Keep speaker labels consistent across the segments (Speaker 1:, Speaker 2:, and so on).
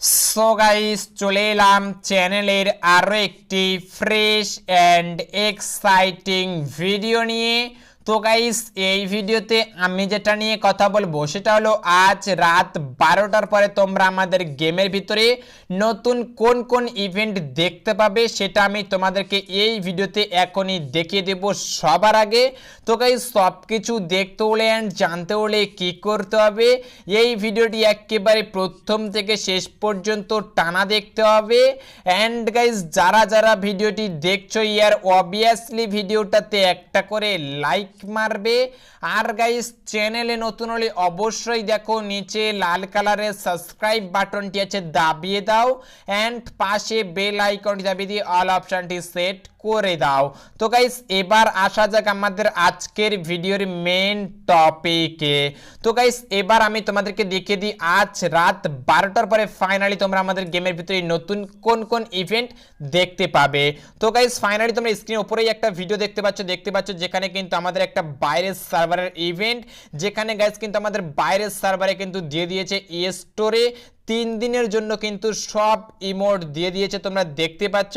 Speaker 1: So guys চলে এলাম চ্যানেলের আরও একটি ফ্রেশ অ্যান্ড এক্সাইটিং ভিডিও নিয়ে। তো গাইস এই ভিডিওতে আমি যেটা নিয়ে কথা বলব, সেটা হলো আজ রাত বারোটার পরে তোমরা আমাদের গেমের ভিতরে নতুন কোন কোন ইভেন্ট দেখতে পাবে, সেটা আমি তোমাদেরকে এই ভিডিওতে এখনই দেখিয়ে দেব সবার আগে। তো গাইস সব কিছু দেখতে হলে অ্যান্ড জানতে হলে কি করতে হবে, এই ভিডিওটি একেবারে প্রথম থেকে শেষ পর্যন্ত টানা দেখতে হবে। অ্যান্ড গাইস যারা যারা ভিডিওটি দেখছ, ইয়ার অবভিয়াসলি ভিডিওটাতে একটা করে লাইক মারবে। আর গাইস চ্যানেলে নতুন হলে অবশ্যই দেখো, নিচে লাল কালারের সাবস্ক্রাইব বাটনটি আছে, দাবিয়ে দাও। অ্যান্ড পাশে বেল আইকনটি দাবিয়ে দিয়ে অল অপশনটি সেট করে দাও। তো গাইস এবার আসা যাক আমাদের আজকের ভিডিওর মেন টপিকে তো গাইস এবার আমি তোমাদেরকে দেখিয়ে দিই, আজ রাত বারোটার পরে ফাইনালি তোমরা আমাদের গেমের ভিতরে নতুন কোন কোন ইভেন্ট দেখতে পাবে। তো গাইস ফাইনালি তোমরা স্ক্রিনের উপরেই একটা ভিডিও দেখতে পাচ্ছ দেখতে পাচ্ছ যেখানে কিন্তু আমাদের একটা বাইরের সার্ভারের ইভেন্ট, যেখানে গাইস কিন্তু আমাদের বাইরের সার্ভারে কিন্তু দিয়ে দিয়েছে ইয়ে স্টোরে তিন দিনের জন্য কিন্তু সব ইমোট দিয়ে দিয়েছে, তোমরা দেখতে পাচ্ছ।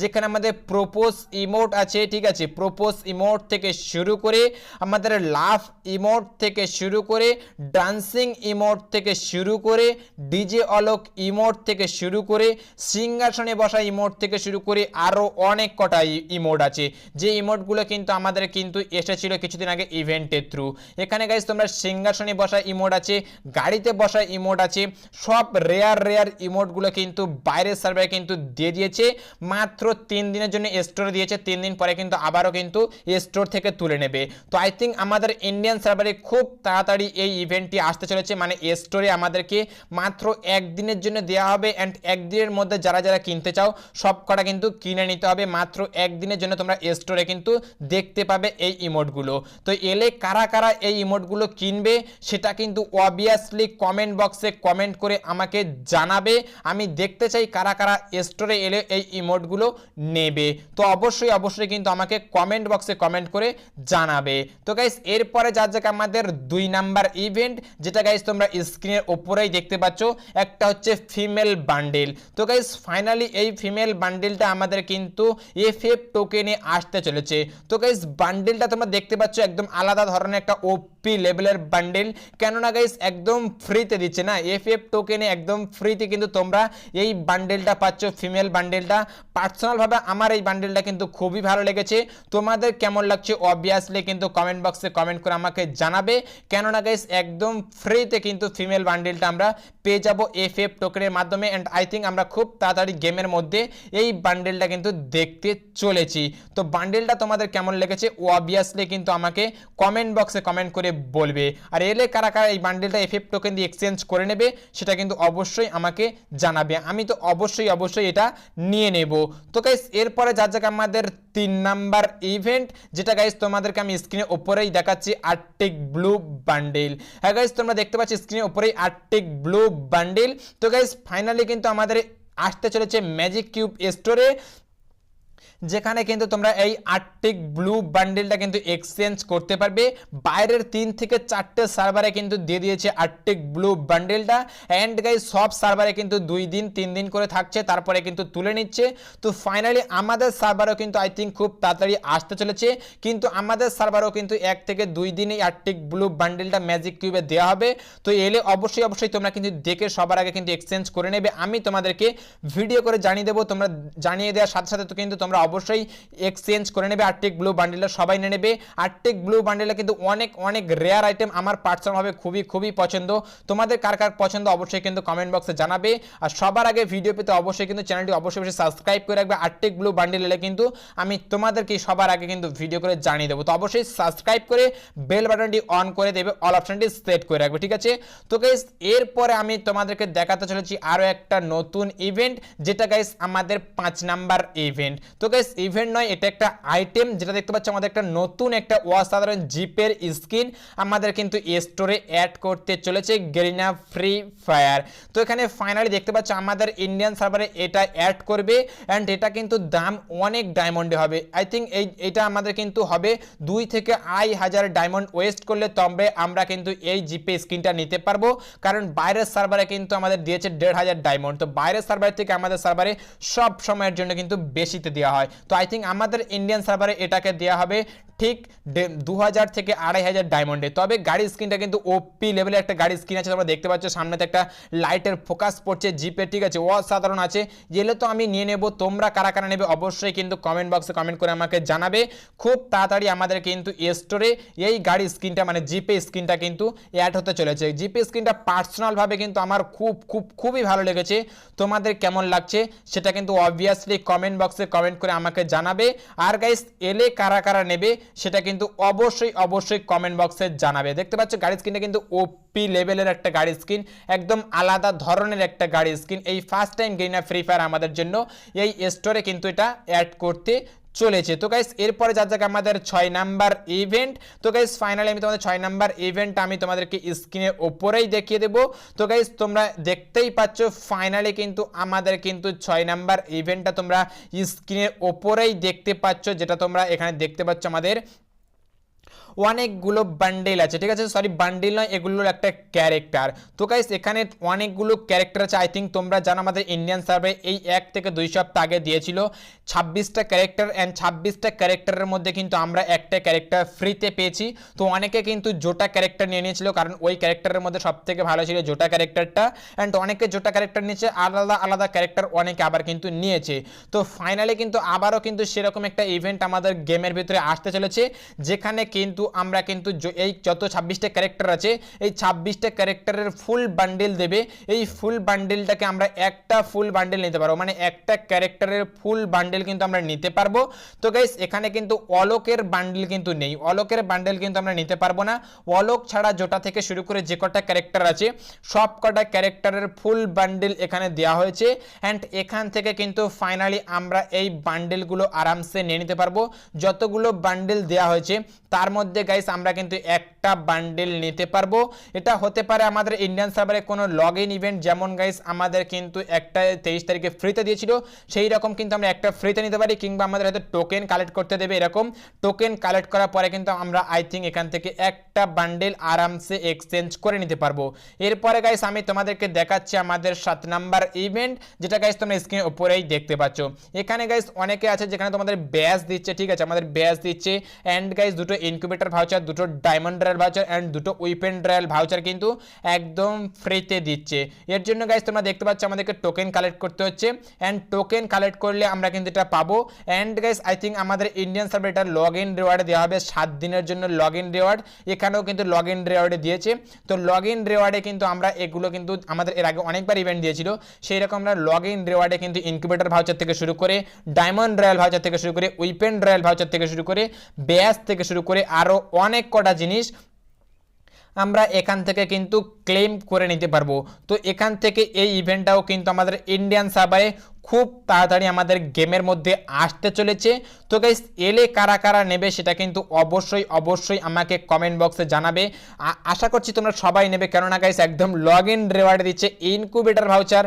Speaker 1: যেখানে আমাদের প্রপোজ ইমোট আছে, ঠিক আছে? প্রপোজ ইমোট থেকে শুরু করে আমাদের লাভ ইমোট থেকে শুরু করে ডান্সিং ইমোট থেকে শুরু করে ডিজে অলোক ইমোট থেকে শুরু করে, সিংহাসনে বসা ইমোট থেকে শুরু করে আরও অনেক কটা ইমোট আছে। যে ইমোটগুলো কিন্তু আমাদের কিন্তু এসেছিল কিছুদিন আগে ইভেন্টের থ্রু এখানে গাইজ তোমরা সিংহাসনে বসা ইমোট আছে, গাড়িতে বসা ইমোট আছে, সব রেয়ার রেয়ার ইমোটগুলো কিন্তু বাইরের সার্ভারে কিন্তু দিয়ে দিয়েছে। মাত্র তিন দিনের জন্য স্টোরে দিয়েছে। তিন দিন পরে কিন্তু আবারও কিন্তু স্টোর থেকে তুলে নেবে। তো আই থিঙ্ক আমাদের ইন্ডিয়ান সার্ভারে খুব তাড়াতাড়ি এই ইভেন্টটি আসতে চলেছে। মানে স্টোরে আমাদেরকে মাত্র একদিনের জন্য দেওয়া হবে। অ্যান্ড একদিনের মধ্যে যারা যারা কিনতে চাও, সব কটা কিন্তু কিনে নিতে হবে। মাত্র একদিনের জন্য তোমরা স্টোরে কিন্তু দেখতে পাবে এই ইমোটগুলো তো এলে কারা কারা এই ইমোটগুলো কিনবে, সেটা কিন্তু অবভিয়াসলি কমেন্ট বক্সে কমেন্ট করে আমাকে জানাবে। আমি দেখতে চাই কারা কারা স্টোরে এলে এই ইমোটগুলো নেবে। তো অবশ্যই অবশ্যই কিন্তু আমাকে কমেন্ট বক্সে কমেন্ট করে জানাবে। তো গাইস এরপরে যার জায়গা আমাদের দুই নাম্বার ইভেন্ট যেটা গাইস তোমরা স্ক্রিনের ওপরেই দেখতে পাচ্ছ, একটা হচ্ছে ফিমেল বান্ডেল তো গাইস ফাইনালি এই ফিমেল বান্ডেলটা আমাদের কিন্তু এফ এফ টোকেনে আসতে চলেছে। তো গাইস বান্ডেলটা তোমরা দেখতে পাচ্ছ, একদম আলাদা ধরনের একটা ওপি লেভেলের বান্ডেল কেননা গাইস একদম ফ্রিতে দিচ্ছে না। এফ এফ টোকেনে একদম ফ্রিতে কিন্তু তোমরা এই বান্ডেলটা পাচ্ছ ফিমেল বান্ডেলটা পার্সোনালভাবে আমার এই বান্ডেলটা কিন্তু খুবই ভালো লেগেছে। তোমাদের কেমন লাগছে? অবভিয়াসলি কিন্তু কমেন্ট বক্সে কমেন্ট করে আমাকে জানাবে। কেননা গাইস একদম ফ্রিতে কিন্তু ফিমেল বান্ডেলটা আমরা পেয়ে যাব এফ এফ টোকেনের মাধ্যমে। অ্যান্ড আই থিঙ্ক আমরা খুব তাড়াতাড়ি গেমের মধ্যে এই বান্ডেলটা কিন্তু দেখতে চলেছি। তো বান্ডেলটা তোমাদের কেমন লেগেছে? অবভিয়াসলি কিন্তু আমাকে কমেন্ট বক্সে কমেন্ট করে বলবে। আর এলে কারা কারা এই বান্ডেলটা এফ এফ টোকেন দিয়ে এক্সচেঞ্জ করে নেবে, সেটা কিন্তু অবশ্যই আমাকে জানাবে। আমি তো অবশ্যই অবশ্যই এটা নিয়ে নেব। তো গাইস এরপরে যা জায়গা আমাদের তিন নাম্বার ইভেন্ট যেটা গাইস তোমাদেরকে আমি স্ক্রিনের ওপরেই দেখাচ্ছি আর্টিক ব্লু বান্ডেল হ্যাঁ গাইস তোমরা দেখতে পাচ্ছ স্ক্রিনের ওপরেই আর্টিক ব্লু বান্ডেল তো গাইস ফাইনালি কিন্তু আমাদের আসতে চলেছে ম্যাজিক কিউব স্টোরে যেখানে কিন্তু তোমরা এই আর্টিক ব্লু বান্ডেলটা কিন্তু এক্সচেঞ্জ করতে পারবে। বাইরের তিন থেকে চারটে সার্ভারে কিন্তু দিয়ে দিয়েছে আর্টিক ব্লু বান্ডেলটা। অ্যান্ড গাই সব সার্ভারে কিন্তু দুই দিন, তিন দিন করে থাকছে, তারপরে কিন্তু তুলে নিচ্ছে। তো ফাইনালি আমাদের সার্ভারও কিন্তু আই থিঙ্ক খুব তাড়াতাড়ি আসতে চলেছে। কিন্তু আমাদের সার্ভারও কিন্তু এক থেকে দুই দিন এই আর্টিক ব্লু বান্ডেলটা ম্যাজিক কিউবে দেওয়া হবে। তো এলে অবশ্যই অবশ্যই তোমরা কিন্তু দেখে সবার আগে কিন্তু এক্সচেঞ্জ করে নেবে। আমি তোমাদেরকে ভিডিও করে জানিয়ে দেবো, তোমরা জানিয়ে দেওয়ার সাথে সাথে তো কিন্তু তোমরা অবশ্যই এক্সচেঞ্জ করে নেবে আর্টিক ব্লু বান্ডেলটা সবাই নিয়ে নেবে। আর্টিক ব্লু বান্ডেলটা কিন্তু অনেক অনেক রেয়ার আইটেম আমার পার্সোনালভাবে খুবই খুবই পছন্দ। তোমাদের কার কার পছন্দ অবশ্যই কিন্তু কমেন্ট বক্সে জানাবে। আর সবার আগে ভিডিও পেতে অবশ্যই কিন্তু চ্যানেলটি অবশ্যই অবশ্যই সাবস্ক্রাইব করে রাখবে। আর্টিক ব্লু বান্ডেল কিন্তু আমি তোমাদেরকে সবার আগে কিন্তু ভিডিও করে জানিয়ে দেবো। তো অবশ্যই সাবস্ক্রাইব করে বেল বাটনটি অন করে দেবে অল অপশনটি সেট করে রাখবে, ঠিক আছে? তো গাইস এরপরে আমি তোমাদেরকে দেখাতে চলেছি আরও একটা নতুন ইভেন্ট যেটা গাইস আমাদের পাঁচ নাম্বার ইভেন্ট তো গাইস গাইস ইভেন্ট নয়, এটা একটা আইটেম যেটা দেখতে পাচ্ছ আমাদের একটা নতুন একটা অসাধারণ জিপের স্কিন আমাদের কিন্তু স্টোরে অ্যাড করতে চলেছে গেরিনা ফ্রি ফায়ার তো এখানে ফাইনালি দেখতে পাচ্ছ আমাদের ইন্ডিয়ান সার্ভারে এটা অ্যাড করবে অ্যান্ড এটা কিন্তু দাম অনেক ডায়মন্ডে হবে। আই থিঙ্ক এই, এটা আমাদের কিন্তু হবে দুই থেকে আড়াই হাজার ডায়মন্ড ওয়েস্ট করলে তবে আমরা কিন্তু এই জিপে স্কিনটা নিতে পারব, কারণ বাইরের সার্ভারে কিন্তু আমাদের দিয়েছে দেড় হাজার ডায়মন্ড তো বাইরের সার্ভার থেকে আমাদের সার্ভারে সব সময়ের জন্য কিন্তু বেশিতে দেওয়া হয়। তো আই থিঙ্ক আমাদের ইন্ডিয়ান সার্ভারে এটাকে দেওয়া হবে ঠিক দু হাজার থেকে আড়াই হাজার ডায়মন্ডে তবে গাড়ির স্ক্রিনটা কিন্তু ওপি লেভেলের একটা গাড়ির স্ক্রিন আছে, তোমরা দেখতে পাচ্ছ। সামনেতে একটা লাইটের ফোকাস পড়ছে জিপে ঠিক আছে? অসাধারণ আছে। এলে তো আমি নিয়ে নেব, তোমরা কারা কারা নেবে অবশ্যই কিন্তু কমেন্ট বক্সে কমেন্ট করে আমাকে জানাবে। খুব তাড়াতাড়ি আমাদের কিন্তু স্টোরে এই গাড়ির স্ক্রিনটা মানে জিপে স্ক্রিনটা কিন্তু অ্যাড হতে চলেছে। জিপে স্ক্রিনটা পার্সোনালভাবে কিন্তু আমার খুব খুব, খুবই ভালো লেগেছে। তোমাদের কেমন লাগছে সেটা কিন্তু অবভিয়াসলি কমেন্ট বক্সে কমেন্ট করে আমাকে জানাবে। আর গাইস এলে কারা কারা নেবে সেটা কিন্তু অবশ্যই অবশ্যই কমেন্ট বক্সে জানাবে। দেখতে পাচ্ছ, গাড়ির স্ক্রিনটা কিন্তু ওপি লেভেলের একটা গাড়ি স্ক্রিন একদম আলাদা ধরনের একটা গাড়ি স্ক্রিন এই ফার্স্ট টাইম গেইনা ফ্রি ফায়ার আমাদের জন্য, এই স্টোরে কিন্তু এটা অ্যাড করতে চলেছে। তো গাইস এরপরে যা যাক আমাদের ছয় নাম্বার ইভেন্ট তো গাইস ফাইনালি আমি তোমাদের ছয় নাম্বার ইভেন্ট আমি তোমাদেরকে স্ক্রিনের ওপরেই দেখিয়ে দেবো। তো গাইস তোমরা দেখতেই পাচ্ছ ফাইনালি কিন্তু আমাদের কিন্তু ছয় নাম্বার ইভেন্টটা তোমরা স্ক্রিনের ওপরেই দেখতে পাচ্ছ, যেটা তোমরা এখানে দেখতে পাচ্ছ আমাদের অনেকগুলো বান্ডেল আছে, ঠিক আছে? সরি বান্ডেল নয়, এগুলোর একটা ক্যারেক্টার তো গাইস এখানে অনেকগুলো ক্যারেক্টার আছে। আই থিঙ্ক তোমরা জানো আমাদের ইন্ডিয়ান সার্ভে এই এক থেকে দুই সপ্তাহ আগে দিয়েছিল। ছাব্বিশটা ক্যারেক্টার অ্যান্ড ছাব্বিশটা ক্যারেক্টারের মধ্যে কিন্তু আমরা একটা ক্যারেক্টার ফ্রিতে পেয়েছি। তো অনেকে কিন্তু জোটা ক্যারেক্টার নিয়ে নিয়েছিল, কারণ ওই ক্যারেক্টারের মধ্যে সব থেকে ভালো ছিল জোটা ক্যারেক্টারটা অ্যান্ড অনেকে জোটা ক্যারেক্টার নিয়েছে, আলাদা আলাদা ক্যারেক্টার অনেকে আবার কিন্তু নিয়েছে। তো ফাইনালি কিন্তু আবারও কিন্তু সেরকম একটা ইভেন্ট আমাদের গেমের ভিতরে আসতে চলেছে, যেখানে কিন্তু আমরা কিন্তু এই যত ছাব্বিশটা ক্যারেক্টার আছে, এই ছাব্বিশটা ক্যারেক্টারের ফুল বান্ডেল দেবে। এই ফুল বান্ডেলটাকে আমরা একটা ফুল বান্ডেল নিতে পারব। মানে একটা ক্যারেক্টারের ফুল বান্ডেল কিন্তু আমরা নিতে পারব। তো গাইস এখানে কিন্তু অলোকের বান্ডেল কিন্তু নেই। অলোকের বান্ডেল কিন্তু আমরা নিতে পারব না। অলোক ছাড়া জোটা থেকে শুরু করে যে কটা ক্যারেক্টার আছে, সব কটা ক্যারেক্টারের ফুল বান্ডেল এখানে দেওয়া হয়েছে। অ্যান্ড এখান থেকে কিন্তু ফাইনালি আমরা এই বান্ডেলগুলো আরামসে নিয়ে নিতে পারব। যতগুলো বান্ডেল দেওয়া হয়েছে, তার মধ্যে গাইস আমরা কিন্তু একটা বান্ডেল নিতে পারব। এটা হতে পারে আমাদের ইন্ডিয়ান সার্ভারে কোনো লগ ইন ইভেন্ট যেমন গাইস আমাদের কিন্তু একটা তেইশ তারিখে ফ্রিতে দিয়েছিল। সেই রকম কিন্তু আমরা একটা ফ্রিতে নিতে পারি, কিংবা আমাদের হয়তো টোকেন কালেক্ট করতে দেবে এরকম। টোকেন কালেক্ট করার পরে কিন্তু আমরা আই থিঙ্ক এখান থেকে একটা বান্ডেল আরামসে এক্সচেঞ্জ করে নিতে পারব। এরপরে গাইস আমি তোমাদেরকে দেখাচ্ছি আমাদের সাত নাম্বার ইভেন্ট যেটা গাইস তোমরা স্ক্রিনের উপরেই দেখতে পাচ্ছ। এখানে গাইস অনেকে আছে যেখানে তোমাদের ব্যাস দিচ্ছে, ঠিক আছে? আমাদের ব্যাস দিচ্ছে অ্যান্ড গাইস দুটো ইনকিউবেটর ভাউচার দুটো ডায়মন্ড রয়্যাল ভাউচার অ্যান্ড দুটো উইপেন রয়্যাল ভাউচার কিন্তু একদম ফ্রিতে দিচ্ছে। এর জন্য গাইস তোমরা দেখতে পাচ্ছ আমাদেরকে টোকেন কালেক্ট করতে হচ্ছে। অ্যান্ড টোকেন কালেক্ট করলে আমরা কিন্তু এটা পাবো। অ্যান্ড গাইস আই থিঙ্ক আমাদের ইন্ডিয়ান সার্ভার এটা লগ ইন রেওয়ার্ডে দেওয়া হবে সাত দিনের জন্য লগ ইন রেওয়ার্ড এখানেও কিন্তু লগ ইন রেওয়ার্ডে দিয়েছে। তো লগ ইন রেওয়ার্ডে কিন্তু আমরা এগুলো কিন্তু আমাদের এর আগে অনেকবার ইভেন্ট দিয়েছিল। সেই রকম আমরা লগ ইন রেওয়ার্ডে কিন্তু ইনকিউবেটর ভাউচার থেকে শুরু করে ডায়মন্ড রয়্যাল ভাউচার থেকে শুরু করে উইপেন রয়্যাল ভাউচার থেকে শুরু করে ব্যাস থেকে শুরু করে আরও অনেক কটা জিনিস আমরা এখান থেকে কিন্তু ক্লেম করে নিতে পারব। তো এখান থেকে এই ইভেন্টটাও কিন্তু আমাদের ইন্ডিয়ান সার্ভারে খুব তাড়াতাড়ি আমাদের গেমের মধ্যে আসতে চলেছে। তো গাইস এলে কারা কারা নেবে সেটা কিন্তু অবশ্যই অবশ্যই আমাকে কমেন্ট বক্সে জানাবে। আশা করছি তোমরা সবাই নেবে। কেননা গাইস একদম লগ ইন রেওয়ার্ড দিচ্ছে incubator voucher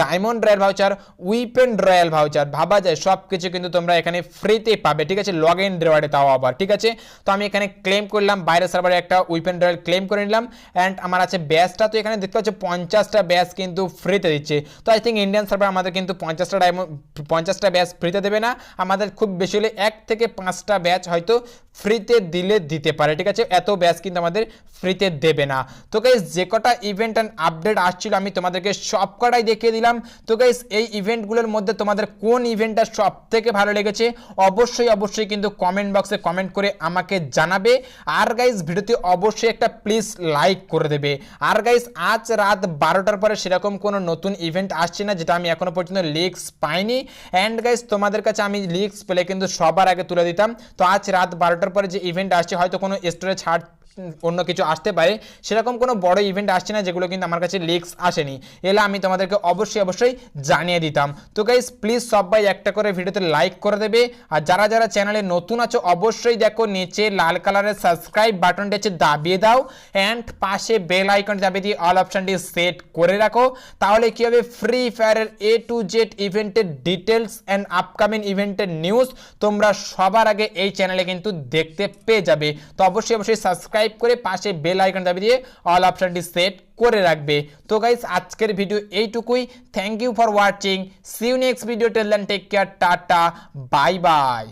Speaker 1: diamond royal voucher weapon royal voucher ভাবা যায় সব কিছু কিন্তু তোমরা এখানে ফ্রিতে পাবে। ঠিক আছে? লগ ইন রেওয়ার্ডে তাও আবার। ঠিক আছে? তো আমি এখানে ক্লেম করলাম বাইরের সার্ভারে একটা উইপেন রয়্যাল ক্লেম করে নিলাম। অ্যান্ড আমার আছে ব্যাসটা তো এখানে দেখতে পাচ্ছ পঞ্চাশটা ব্যাস কিন্তু ফ্রিতে দিচ্ছে। তো আই থিঙ্ক ইন্ডিয়ান সার্ভার আমাদের কিন্তু পঞ্চাশটা ডায়মন্ড, পঞ্চাশটা ব্যাচ ফ্রিতে দেবে না। আমাদের খুব বেশি হলে এক থেকে পাঁচটা ব্যাচ হয়তো ফ্রিতে দিলে দিতে পারে, ঠিক আছে? এত ব্যাচ কিন্তু আমাদের ফ্রিতে দেবে না। তো গাইস যে কটা ইভেন্ট অ্যান্ড আপডেট আসছিল, আমি তোমাদেরকে সব কটাই দেখিয়ে দিলাম। তো গাইস এই ইভেন্টগুলোর মধ্যে তোমাদের কোন ইভেন্টটা সব থেকে ভালো লেগেছে, অবশ্যই অবশ্যই কিন্তু কমেন্ট বক্সে কমেন্ট করে আমাকে জানাবে। আর গাইস ভিডিওতে অবশ্যই একটা প্লিজ লাইক করে দেবে। আর গাইস আজ রাত বারোটার পরে সেরকম কোনো নতুন ইভেন্ট আসছে না, যেটা আমি এখনও পর্যন্ত লিক্স পাইনি। অ্যান্ড গাইজ তোমাদের কাছে আমি লিক্স পেলে কিন্তু সবার আগে তুলে দিতাম। তো আজ রাত বারোটার পরে যে ইভেন্ট আসছে, হয়তো কোনো স্টোরে ছাড় অন্য কিছু আসতে পারে। সেরকম কোনো বড় ইভেন্ট আসছে না, যেগুলো কিন্তু আমার কাছে লিক্স আসেনি। এলে আমি তোমাদেরকে অবশ্যই অবশ্যই জানিয়ে দিতাম। তো গাইস প্লিজ সবাই একটা করে ভিডিওতে লাইক করে দেবে। আর যারা যারা চ্যানেলে নতুন আছো, অবশ্যই দেখো, নিচে লাল কালারের সাবস্ক্রাইব বাটনটি হচ্ছে দাবিয়ে দাও। অ্যান্ড পাশে বেল আইকন দাবিয়ে দিয়ে অল অপশনটি সেট করে রাখো। তাহলে কি হবে? ফ্রি ফায়ারের এ টু জেড ইভেন্টের ডিটেলস অ্যান্ড আপকামিং ইভেন্টের নিউজ তোমরা সবার আগে এই চ্যানেলে কিন্তু দেখতে পেয়ে যাবে। তো অবশ্যই অবশ্যই সাবস্ক্রাইব করে পাশে বেল আইকন দাবি দিয়ে অল অপশনটি সেট করে রাখবে। তো গাইস আজকের ভিডিও এইটুকুই। Thank you for watching see you next video till then take care tata. Bye bye